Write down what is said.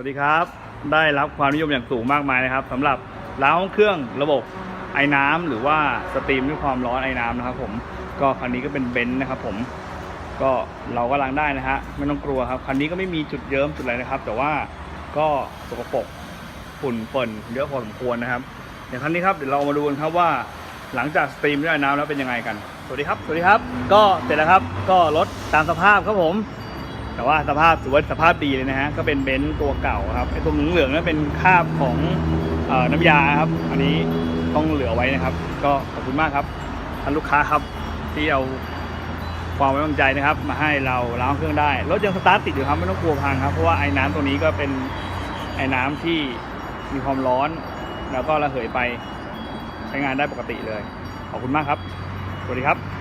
วัสดีครับ ได้รับความนิยมอย่างสูงมากมายนะครับสำหรับล้างห้องเครื่องระบบไอ้น้ำหรือว่าสตรีมด้วยความร้อนไอ้น้ำนะครับ ผมก็คันนี้ก็เป็นเบนซ์นะครับ ผมก็เราก็ล้างได้นะฮะไม่ต้องกลัวครับคันนี้ก็ไม่มีจุดเยิ้มจุดอะไรนะครับ แต่ว่าก็สกปรกฝุ่นเปิ่นเยอะพอสมควรนะครับอย่างคันนี้ครับเดี๋ยวเรามาดูกันครับว่าหลังจากสตรีมด้วยไอ้น้ำแล้วเป็นยังไงกัน สวัสดีครับ สวัสดีครับ ก็เสร็จแล้วครับ ก็รถตามสภาพครับผม แต่ว่าสภาพถือว่าสภาพดีเลยนะฮะก็เป็นเบนซ์ตัวเก่าครับไอ้ตัวเหลืองๆนั่นเป็นคราบของอน้ำยาครับ อันนี้ต้องเหลือไว้นะครับ ก็ขอบคุณมากครับท่านลูกค้าครับที่เอาความไว้วางใจนะครับ มาให้เราล้างเครื่องได้รถยังสตาร์ทติดอยู่ครับไม่ต้องกลัวพังครับเพราะว่าไอ้น้ำตัวนี้ก็เป็นไอ้น้ำที่มีความร้อน แล้วก็ระเหยไปใช้งานได้ปกติเลย ขอบคุณมากครับ สวัสดีครับ